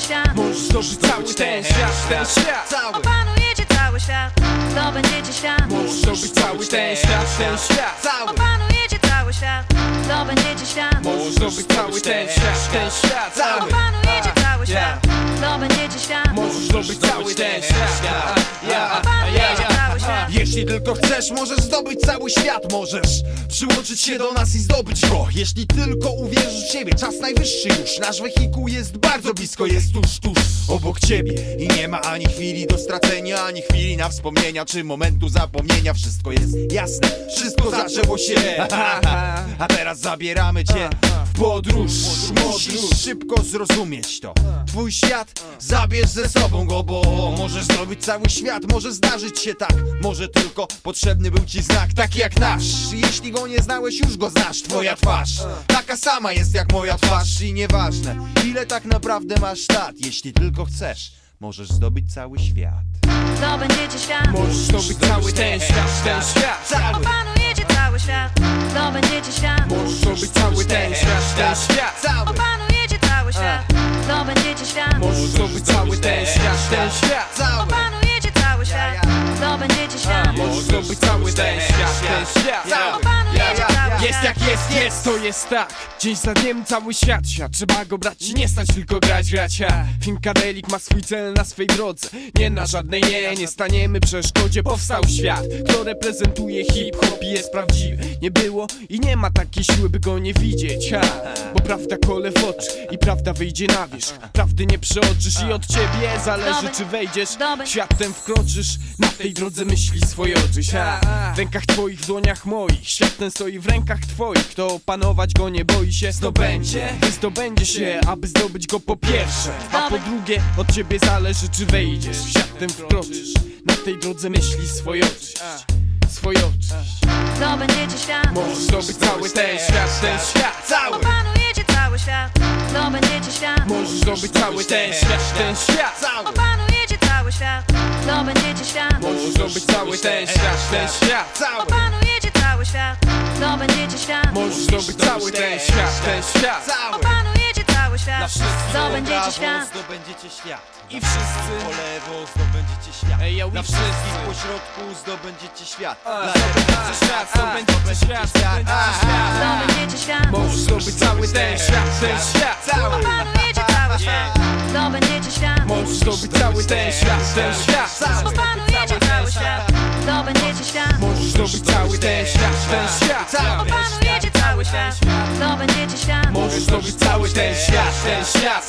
świat. Możesz zdobyć cały ten świat, ten świat. Cały. Opanujecie cały świat. Zdobędziecie świat. Możesz zdobyć cały ten świat, ten świat. Cały. Opanujecie cały świat. Zdobędziecie świat. Możesz zdobyć cały ten świat, ten świat. Cały. Opanujecie cały świat. Zdobędziecie świat. Możesz zdobyć cały ten świat Jeśli tylko chcesz, możesz zdobyć cały świat Możesz przyłączyć się do nas i zdobyć go. Jeśli tylko uwierzysz w siebie Czas najwyższy już. Nasz wehikuł jest bardzo blisko, jest tuż, tuż Obok ciebie. I nie ma ani chwili do stracenia Ani chwili na wspomnienia Czy momentu zapomnienia. Wszystko jest jasne Wszystko zaczęło się. A teraz zabieramy cię podróż Musisz szybko zrozumieć to. Twój świat zabierz ze sobą go Bo możesz zdobyć cały świat. Może zdarzyć się tak Może tylko potrzebny był ci znak. Taki jak nasz. Jeśli go nie znałeś już go znasz. Twoja twarz Taka sama jest jak moja twarz. I nieważne ile tak naprawdę masz lat. Jeśli tylko chcesz Możesz zdobyć cały świat. Zdobędziecie świat. Możesz zdobyć cały ten świat, ten świat. Cały Opanujecie cały świat. Zdobędziecie świat. Możesz zdobyć cały ten świat, ten świat. Cały Opanujecie cały świat. Zdobędziecie świat. Możesz zdobyć cały ten świat, ten świat. Cały. Opanujecie cały świat. Zdobędziecie świat. Możesz zdobyć cały ten świat, ten świat. Cały Jest jest, to jest tak. Dzień za dniem cały świat świat Trzeba go brać. I nie stać tylko grać, grać a Finkadelik ma swój cel na swej drodze. Nie na żadnej nie, nie staniemy przeszkodzie. Powstał świat, kto reprezentuje hip-hop i jest prawdziwy. Nie było i nie ma takiej siły, by go nie widzieć. Ha. Bo prawda kole w oczy i prawda wyjdzie na wierzch. Prawdy nie przeoczysz i od ciebie zależy czy wejdziesz. Zdobędź. w świat ten wkroczysz Na tej drodze myśli swoje oczy ha. W rękach twoich, w dłoniach moich. Świat ten stoi w rękach twoich Kto opanować go nie boi się Zdobędzie, zdobędzie się Aby zdobyć go po pierwsze. A po drugie od ciebie zależy czy wejdziesz W świat ten wkroczysz. Na tej drodze myśli swoje oczy. Swoje oczy. Zdobędziecie świat. Możesz zdobyć cały ten świat, ten świat. Cały. Opanujecie cały świat. Zdobędziecie świat. Możesz zdobyć cały ten świat, ten świat Cały. Opanujecie cały świat. Zdobędziecie świat. Możesz zdobyć cały ten świat, ten świat Cały cały świat. Zdobędziecie świat. Możesz zdobyć cały ten świat, ten świat. Cały. Opanujecie cały świat. Zdobędziecie świat. zdobędziecie świat. I wszyscy Po lewo zdobędziecie świat. Ej, yo, Na wszystkich po środku zdobędziecie świat. A, Dla zdobędziecie świat, zdobędziecie świat, zdobędziecie świat. Zdobędziecie świat. Możesz zdobyć cały ten świat, ten świat. Cały. Opanujecie cały świat. Zdobędziecie świat. Możesz zdobyć cały ten świat, ten świat. Opanujecie cały świat. Zdobędziecie świat. Możesz zdobyć cały ten świat, ten świat. Opanujecie cały świat. Zdobędziecie świat. Możesz zdobyć cały ten świat, ten świat